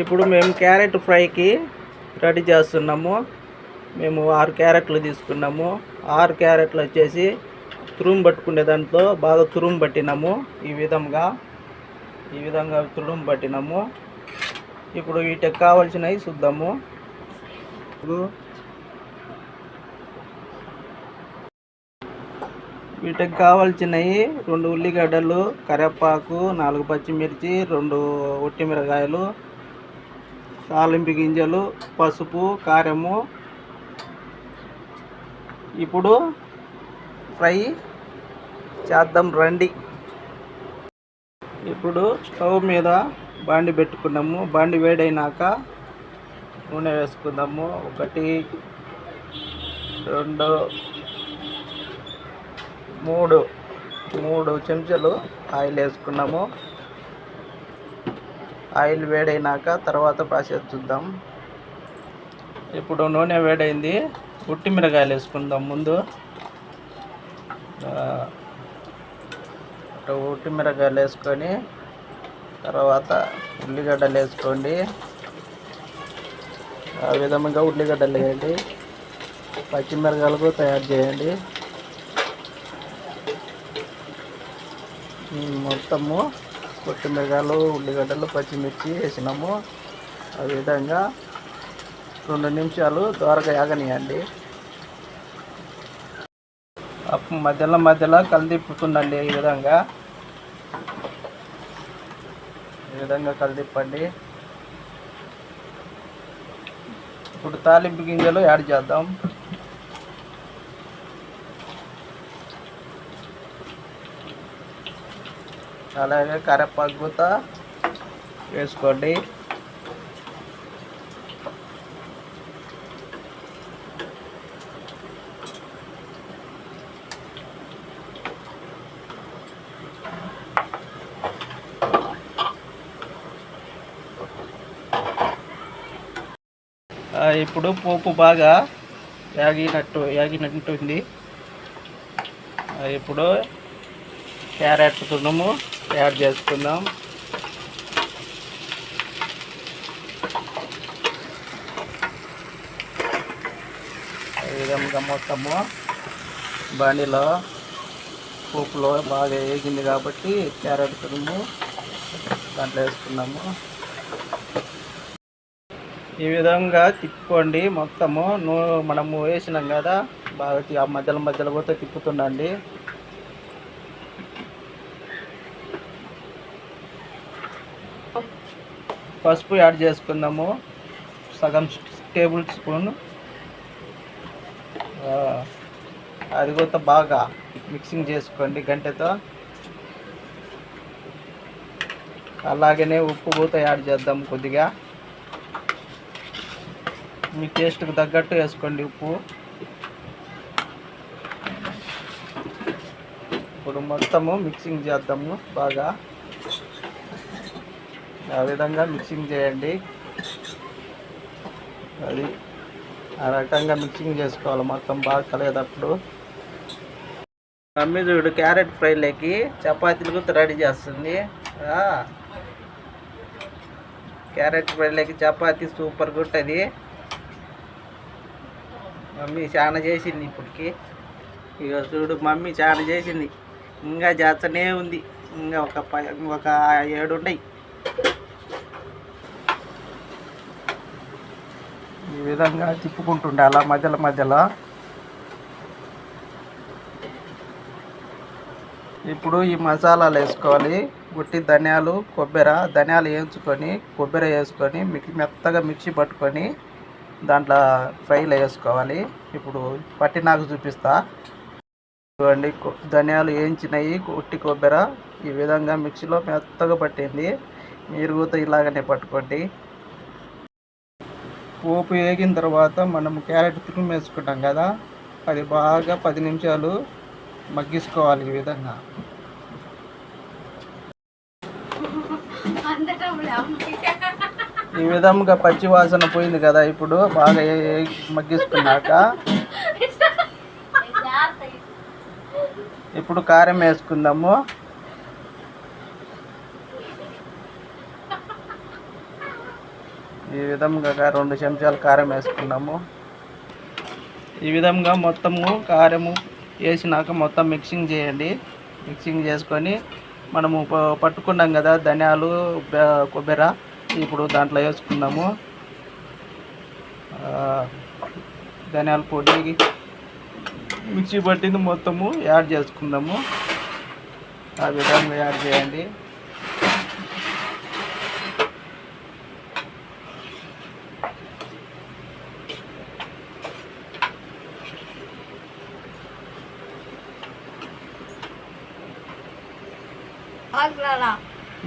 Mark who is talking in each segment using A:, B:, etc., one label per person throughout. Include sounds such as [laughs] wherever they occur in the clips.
A: ఇప్పుడు మేము క్యారెట్ ఫ్రైకి రెడీ చేస్తున్నాము. మేము ఆరు క్యారెట్లు తీసుకున్నాము. ఆరు క్యారెట్లు వచ్చేసి తురుము పట్టుకునే దాంట్లో బాగా తురుము పట్టినాము. ఈ విధంగా ఈ విధంగా తురుము పట్టినాము. ఇప్పుడు వీటికి కావాల్సినవి చూద్దాము. వీటికి కావాల్సినవి రెండు ఉల్లిగడ్డలు కరివేపాకు నాలుగు పచ్చిమిర్చి రెండు ఒట్టిమిరకాయలు తాలింపు గింజలు పసుపు కారము. ఇప్పుడు ఫ్రై చేద్దాం రండి. ఇప్పుడు స్టవ్ మీద బాండి పెట్టుకున్నాము. బాండి వేడైనాక నూనె వేసుకుందాము. ఒకటి రెండు మూడు మూడు చెంచాలు ఆయిల్ వేసుకున్నాము. ఆయిల్ వేడైనాక తర్వాత ప్రాసెస్ చూద్దాం. ఇప్పుడు నూనె వేడైంది. ఉట్టి మిరగాయలు వేసుకుందాం ముందు. ఉట్టి మిరగాయలు వేసుకొని తర్వాత ఉల్లిగడ్డలు వేసుకోండి. ఆ విధంగా ఉల్లిగడ్డలు వేయండి. పచ్చిమిరకాయలు కూడా తయారు చేయండి. మొత్తము కొత్తిమిరకాయలు ఉల్లిగడ్డలు పచ్చిమిర్చి వేసినాము. ఆ విధంగా రెండు నిమిషాలు దోరగా యాగనియండి. అప్పు మధ్యలో మధ్యలో కలిదిప్పుతుండండి ఈ విధంగా. ఈ విధంగా కలిదిప్పండి. ఇప్పుడు తాలింపు గింజలు యాడ్ చేద్దాం. అలాగే కరివేపాకు వేసుకోండి. ఇప్పుడు పోపు బాగా యాగినట్టు యాగినట్టుంది. ఇప్పుడు క్యారెట్ తురుము. యాడ్ చేసుకుందాం. ఈ విధంగా మొత్తము బండిలో పోపులో బాగా వేగింది కాబట్టి క్యారెట్ తురుము దాంట్లో వేసుకున్నాము. ఈ విధంగా తిప్పుకోండి మొత్తము. నూ మనము వేసినాం కదా బాగా ఆ మధ్యలో మధ్యలో పోతే తిప్పుతుండండి పసుపు యాడ్ చేసుకుందాము. సగం టేబుల్ స్పూన్. అది కూడా బాగా మిక్సింగ్ చేసుకోండి గంటెతో. అలాగనే ఉప్పు పూత యాడ్ చేద్దాం కొద్దిగా. మీ టేస్ట్కి తగ్గట్టు వేసుకోండి ఉప్పు. ఇప్పుడు మొత్తము మిక్సింగ్ చేద్దాము బాగా. ఆ విధంగా మిక్సింగ్ చేయండి. అది ఆ రకంగా మిక్సింగ్ చేసుకోవాలి. మొత్తం బాగా కలిగేటప్పుడు. మమ్మీ చూడు క్యారెట్ ఫ్రైలోకి చపాతీలు కూడా రెడీ చేస్తుంది. క్యారెట్ ఫ్రైలోకి చపాతి సూపర్ గుట్టది మమ్మీ చాలా చేసింది ఇప్పటికి. ఇక చూడు మమ్మీ చాలా చేసింది. ఇంకా చేస్తూనే ఉంది. ఇంకా ఒక ఒక ఏడు ఉన్నాయి. ఈ విధంగా తిప్పుకుంటుండే అలా మధ్యలో మధ్యలో. ఇప్పుడు ఈ మసాలాలు వేసుకోవాలి. గుట్టి ధనియాలు కొబ్బరి ధనియాలు వేయించుకొని కొబ్బరి వేసుకొని మిక్సీ మెత్తగా మిక్సీ పట్టుకొని దాంట్లో ఫ్రైలో వేసుకోవాలి. ఇప్పుడు పట్టి నాకు చూపిస్తా చూడండి ధనియాలు వేయించినవి కొట్టి కొబ్బరి ఈ విధంగా మిక్సీలో మెత్తగా పట్టింది. మీరు కూడా ఇలాగనే పట్టుకోండి. పోపు వేగిన తర్వాత మనం క్యారెట్ తురుము వేసుకుంటాం కదా అది బాగా పది నిమిషాలు మగ్గించుకోవాలి ఈ విధంగా. ఈ విధంగా పచ్చి వాసన పోయింది కదా ఇప్పుడు బాగా మగ్గించుకున్నాక [laughs] ఇప్పుడు కారం వేసుకుందాము. ఈ విధంగా రెండు చెంచాలు కారం వేసుకున్నాము. ఈ విధంగా మొత్తము కారము వేసినాక మొత్తం మిక్సింగ్ చేయండి. మిక్సింగ్ చేసుకొని మనము పట్టుకున్నాం కదా ధనియాలు కొబ్బరి ఇప్పుడు దాంట్లో వేసుకుందాము ధనియాల పొడి మిక్సీ పట్టింది మొత్తము యాడ్ చేసుకుందాము ఆ విధంగా యాడ్ చేయండి.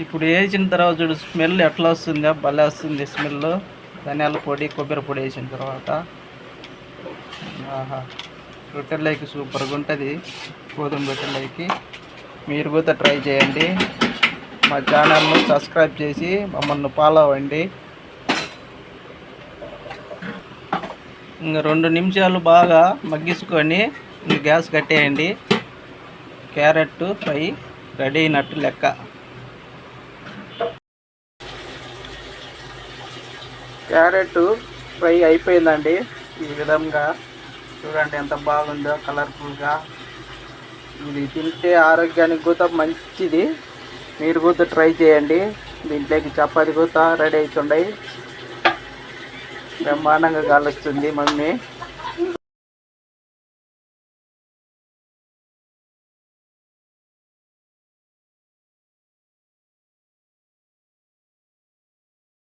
A: ఇప్పుడు వేసిన తర్వాత చూడు స్మెల్ ఎట్లా వస్తుందో? భలే వస్తుంది స్మెల్. ధనియాల పొడి కొబ్బరి పొడి వేసిన తర్వాత. ఆహా రొట్టెల్లోకి సూపర్గా ఉంటుంది. గోధుమ రొట్టెల్లోకి మీరు కూడా ట్రై చేయండి. మా ఛానల్ను సబ్స్క్రైబ్ చేసి మమ్మల్ని ఫాలో అవ్వండి. ఇంకా రెండు నిమిషాలు బాగా మగ్గించుకొని ఇంక గ్యాస్ కట్టేయండి. Carrot fry. రెడీ అయినట్టు లెక్క. క్యారెట్ ఫ్రై అయిపోయిందండి. ఈ విధంగా చూడండి ఎంత బాగుందో కలర్ఫుల్గా. ఇది తింటే ఆరోగ్యానికి కూడా మంచిది. మీరు కూడా ట్రై చేయండి. దీంట్లోకి చపాతి కూడా రెడీ అవుతుండయి బ్రహ్మాండంగా కాలుస్తుంది మమ్మీ.